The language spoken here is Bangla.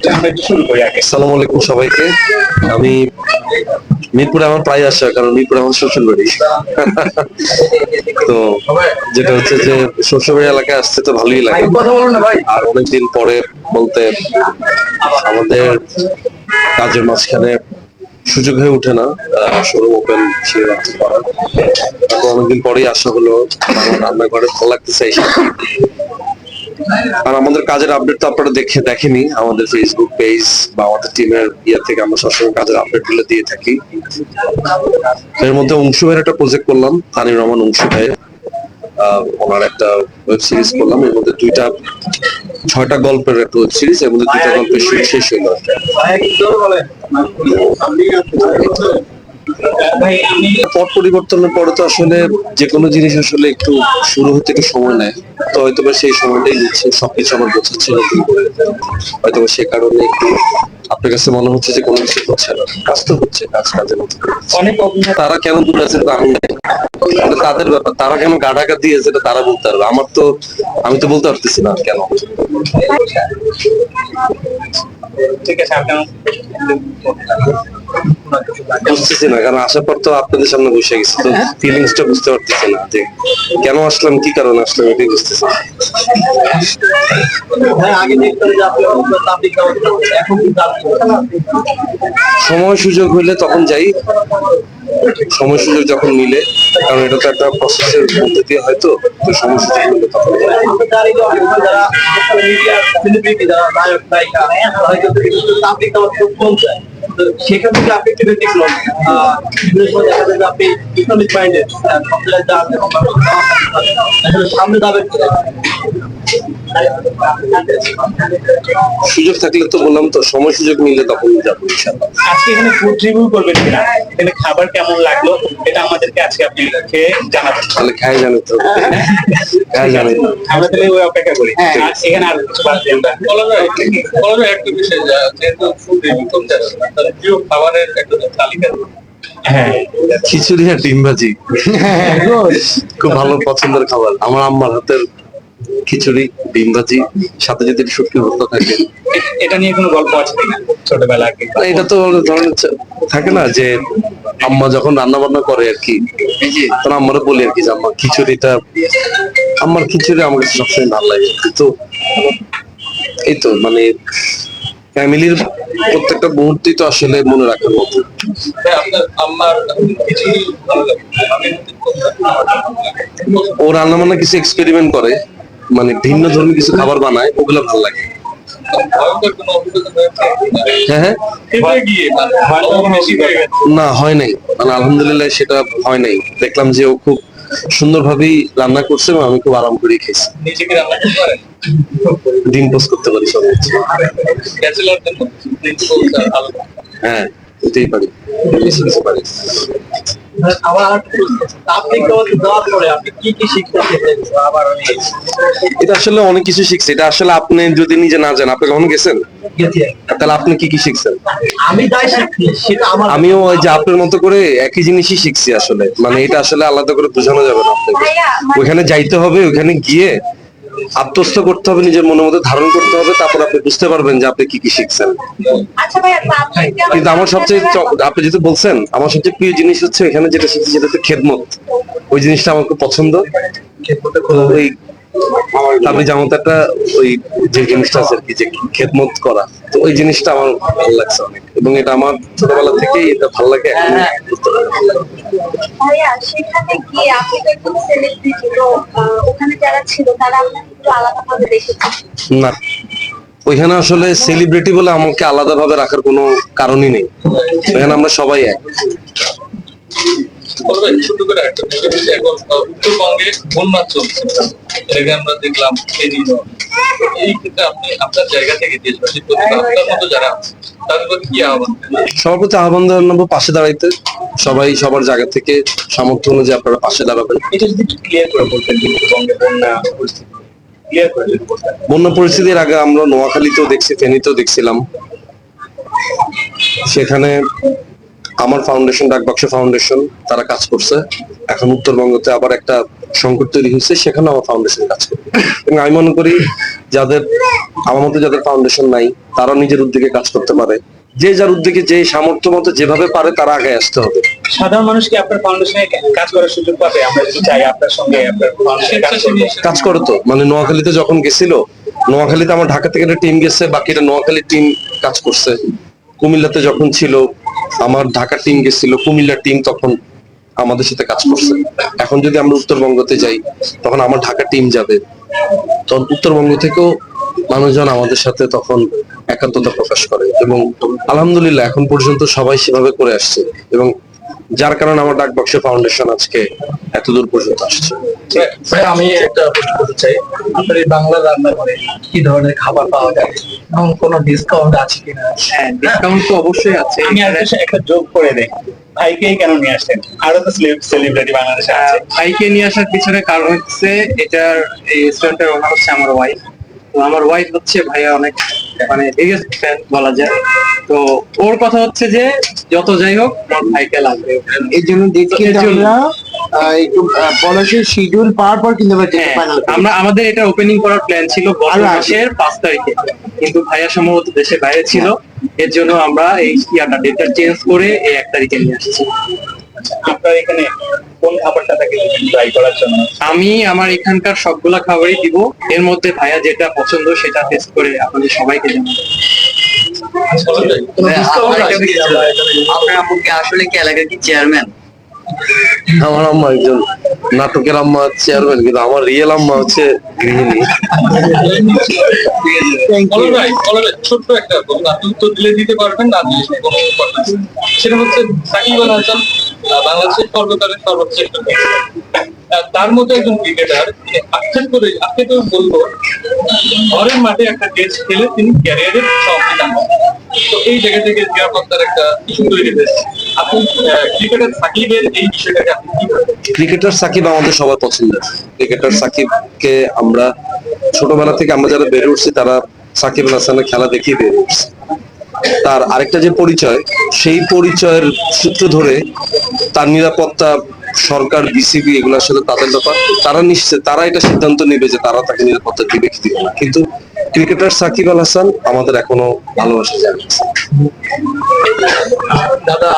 আসসালামু আলাইকুম সবাইকে। আমি মিরপুরে আমার প্রায় আসা কারণ মিরপুরে আমার শ্বশুর বাড়ি তো যেটা হচ্ছে যে শ্বশুরবাড়ি এলাকায় আসতে তো ভালোই লাগে। আর অনেকদিন পরে বলতে আমাদের কাজের মাঝখানে সুযোগ হয়ে ওঠে না শোরুম ওপেন ছিল। রাখতে পারার অনেকদিন পরেই আসা হলো আমার রান্নাঘরে ভালো লাগতেছে। আর আমাদের কাজের আপডেট তো আপনারা দেখে দেখেনি, আমাদের ফেসবুক পেজ বা আমাদের টিমের ইয়ে থেকে আমরা সবসময় কাজের আপডেটগুলো দিয়ে থাকি। এর মধ্যে অংশু ভাইয়ের একটা প্রজেক্ট করলাম, তানির রহমান অংশু ভাইয়ের ওনার একটা ওয়েব সিরিজ করলাম, এর মধ্যে দুইটা, ছয়টা গল্পের একটা ওয়েব সিরিজ এর মধ্যে দুইটা গল্পের শুট শেষ আমি পট পরিবর্তনের পরে তো আসলে যে কোনো জিনিস আসলে একটু শুরু হতে একটু সময় নেয়। তো হয়তো সেই সময়টাই নিচ্ছে সবকিছু আমার বোঝাচ্ছে নতুন করে হয়তো সে কারণে একটু আপনার কাছে মনে হচ্ছে যে কোনো কিছু হচ্ছে না। কাজ তো হচ্ছে কাজ কাজের মতো। অনেক তারা কেন দূরে আছে তা আমি জানি না। এটা তাদের ব্যাপার তারা কেন গাঢাকা দিয়েছে এটা তারা বলতে পারবে। আমার তো আমি তো বলতে পারতেছি না কেন। ঠিক আছে বুঝতেছি না কারণ আসার পর তো আপনাদের সামনে বসে গেছি তো ফিলিংসটা বুঝতে পারতেছি না যে কেন আসলাম কি কারণে আসলাম এটাই বুঝতেছি সময় সুযোগ হইলে তখন যাই। সময় সুযোগ যখন মিলে কারণ এটা তো একটা প্রসেসের মধ্যে দিয়ে হয়তো তো সময় সুযোগ মিলে তখন যাই। সেখান থেকে আপনি একটু ব্যতিক্রম আপনি ইকোনমিক মাইন্ডেড সামনে যাবেন সুযোগ থাকলে তো বললাম তো সময় সুযোগ মিলে তখন যাব আজকে এখানে ফুড রিভিউ করবেন কিনা? এখানে খাবার কেমন লাগল? এটা আমাদেরকে আজকে আপনি খেয়ে জানাবেন। তাহলে খাই জানি তো। খাই জানি আমরা তাহলে ওই অপেক্ষা করি। হ্যাঁ। আর এখানে আর কিছু বাদ একটা বিষয় যা যেহেতু ফুড রিভিউ করতে প্রিয় খাবারের একটা তালিকা। হ্যাঁ। খিচুড়ি আর ডিম ভাজি। খুব ভালো পছন্দের খাবার। আমার আম্মার হাতের খিচুড়ি ডিম ভাজি সাথে যদি শুটকি ভর্তা থাকে। এটা নিয়ে কোনো গল্প আছে কিনা? ছোটবেলা এটা তো ধরেন থাকে না যে আম্মা যখন রান্না বান্না করে আর কি তখন আম্মারা বলি আর কি যে আম্মা খিচুড়িটা আম্মার খিচুড়ি আমার কাছে সবসময় ভালো লাগে। কিন্তু এই তো মানে ফ্যামিলির প্রত্যেকটা মুহূর্তই তো আসলে মনে রাখার মতো। হ্যাঁ, ও রান্না বান্না কিছু এক্সপেরিমেন্ট করে। মানে ভিন্ন ধর্মী কিছু খাবার বানায়, ওগুলো ভালো লাগে। হ্যাঁ হ্যাঁ। না, হয় নাই। মানে আলহামদুলিল্লাহ সেটা হয় নাই। দেখলাম যে ও খুব সুন্দরভাবেই রান্না করছে এবং আমি খুব আরাম করে খেয়েছি। ডিম পোস্ট করতে পারি সব হ্যাঁ এটাই পারি। আবার আপনি দেওয়ার পরে আপনি কি কি শিখতে পেরেছেন আবার এটা আসলে অনেক কিছু শিখছি। এটা আসলে আপনি যদি নিজে না জানেন আপনি কখন গেছেন? তাহলে আপনি কি কি শিখছেন? আমি শিখছি সেটা আমার আমিও ওই যে আপনার মতো করে একই জিনিসই শিখছি আসলে। মানে এটা আসলে আলাদা করে বোঝানো যাবে না আপনাকে। ওইখানে যাইতে হবে ওইখানে গিয়ে আত্মস্থ করতে হবে নিজের মনের মধ্যে ধারণ করতে হবে তারপর আপনি বুঝতে পারবেন যে আপনি কি কি শিখছেন। আচ্ছা দেওয়ার কিন্তু আমার সবচেয়ে আপনি যেহেতু বলছেন আমার সবচেয়ে প্রিয় জিনিস হচ্ছে এখানে যেটা শিখছি যেটা হচ্ছে খেদমত। ওই জিনিসটা আমার খুব পছন্দ। তো ওই তাবলি জামাত একটা ওই যে জিনিসটা আছে আর কি যে খেদমত করা তো ওই জিনিসটা আমার ভালো লাগছে অনেক। এবং এটা আমার ছোটবেলা থেকেই এটা ভালো লাগে এখন লাগে। ভাইয়া সেখানে গিয়ে আপনি তো একদম সেলিব্রিটি তো ওখানে যারা ছিল তারা আপনাকে একটু আলাদা দেখেছে? না। ওইখানে আসলে সেলিব্রিটি বলে আমাকে আলাদা ভাবে রাখার কোনো কারণই নেই। ওইখানে আমরা সবাই এক। বলবে ছোট করে একটা এখন উত্তরবঙ্গে বন্যা চলছে। এটাকে আমরা দেখলাম এদিন এই ক্ষেত্রে আপনি আপনার জায়গা থেকে দেশবাসী প্রতি আপনার মতো যারা আহ্বান করবেন? সবার প্রতি আহ্বান জানাব পাশে দাঁড়াইতে। সবাই সবার জায়গা থেকে সামর্থ্য অনুযায়ী আপনারা পাশে দাঁড়াবেন। এটা যদি একটু ক্লিয়ার করে বলতেন উত্তরবঙ্গে বন্যা পরিস্থিতি। বন্যা পরিস্থিতির আগে আমরা নোয়াখালীতেও দেখছি ফেনীতেও দেখছিলাম। সেখানে আমার ফাউন্ডেশন ডাকবাক্স ফাউন্ডেশন তারা কাজ করছে। এখন উত্তরবঙ্গতে আবার একটা সংকট তৈরি হয়েছে সেখানে আমার ফাউন্ডেশন কাজ করে এবং আমি মনে করি যাদের আমার মতো যাদের ফাউন্ডেশন নাই তারা নিজের উদ্যোগে কাজ করতে পারে। যে যার উদ্যোগে যে সামর্থ্য মতো যেভাবে পারে তারা আগে আসতে হবে। সাধারণ মানুষ কি আপনার ফাউন্ডেশনে কাজ করার সুযোগ পাবে? আমরা যদি চাই আপনার সঙ্গে আপনার ফাউন্ডেশনে কাজ করব মানে নোয়াখালীতে যখন গেছিল নোয়াখালীতে আমার ঢাকা থেকে একটা টিম গেছে বাকিটা নোয়াখালীর টিম কাজ করছে। কুমিল্লাতে যখন ছিল, আমার ঢাকা টিম গেছিল, কুমিল্লার টিম তখন আমাদের সাথে কাজ করছে। এখন যদি আমরা উত্তরবঙ্গতে যাই, তখন আমার ঢাকা টিম যাবে। তখন উত্তরবঙ্গ থেকেও মানুষজন আমাদের সাথে তখন একান্ততা প্রকাশ করে এবং আলহামদুলিল্লাহ, এখন পর্যন্ত সবাই সেভাবে করে আসছে এবং যার কারণে আমার ডাকবাক্স ফাউন্ডেশন আজকে এত দূর পর্যন্ত আসছে। ভাই আমি একটা প্রশ্ন করতে চাই। আপনার এই বাংলা রান্না করে কি ধরনের খাবার পাওয়া যায়? এবং কোনো ডিসকাউন্ট আছে কিনা? হ্যাঁ ডিসকাউন্ট তো অবশ্যই আছে। আমি একটা একটা যোগ করে দেই। ভাইকে কেন নিয়ে আসছেন আরও তো সেলিব্রিটি বাংলাদেশে আছে। ভাইকে নিয়ে আসার পিছনে কারণ হচ্ছে এটার এই রেস্টুরেন্টের ওনার হচ্ছে আমার ওয়াইফ তো আমার ওয়াইফ হচ্ছে ভাইয়া অনেক মানে বিগেস্ট ফ্যান বলা যায়। তো ওর কথা হচ্ছে যে যত যাই হোক আমার ভাইকে লাগবে এর জন্য আমরা আহ, একটু পলিসির শিডিউল পাওয়ার পর কিন্তু আমরা হ্যাঁ, আমরা আমাদের এটা ওপেনিং করার প্ল্যান ছিল গত মাসের পাঁচ তারিখে। কিন্তু ভাইয়া সম্ভবত দেশে বাইরে ছিল। এর জন্য আমরা এই ইয়াটা ডেটটা চেঞ্জ করে এই এক তারিখে নিয়ে আসছি। আপনার এখানে কোন খাবারটা থাকে ট্রাই করার জন্য? আমি আমার এখানকার সবগুলা খাবারই দিব। এর মধ্যে ভাইয়া যেটা পছন্দ সেটা টেস্ট করে আপনাদের সবাইকে জানাব? আপনার আম্মু কি আসলে কি এলাকার কি চেয়ারম্যান আমার আম্মা একজন নাটকের আম্মা চেয়ারম্যান কিন্তু আমার রিয়েল আম্মা হচ্ছে গৃহিণী। বলুন ভাই বলুন ভাই, ছোট্ট একটা দিলে দিতে পারবেন না দিলে কোনো কথা নেই। সেটা হচ্ছে সাকিব আল হাসান। আহ, বাংলাদেশের সর্বকালের সর্বশ্রেষ্ঠ। তার মতো একজন ক্রিকেটার আক্ষেপ করে আজকে তো বলব, ঘরের মাঠে একটা টেস্ট খেলে তিনি ক্যারিয়ারের সমাপ্তি তো এই জায়গা থেকে নিরাপত্তার একটা ইস্যু তৈরি হয়েছে। ক্রিকেটার সাকিবের এই বিষয়টাকে ক্রিকেটার সাকিব আমাদের সবার পছন্দের ক্রিকেটার সাকিবকে আমরা ছোটবেলা থেকে আমরা যারা বেড়ে উঠছি, তারা সাকিব হাসানের খেলা দেখিয়ে বেড়ে উঠছি। তার আরেকটা যে পরিচয়, সেই পরিচয়ের সূত্র ধরে তার নিরাপত্তা সরকার বিসিবি এগুলোর সাথে তাদের ব্যাপার, তারা নিশ্চয়, তারা এটা সিদ্ধান্ত নেবে যে তারা তাকে নিরাপত্তা দিবে কি দিবে না। কিন্তু ক্রিকেটার সাকিব আল হাসান আমাদের এখনও ভালোবাসা জানি দাদা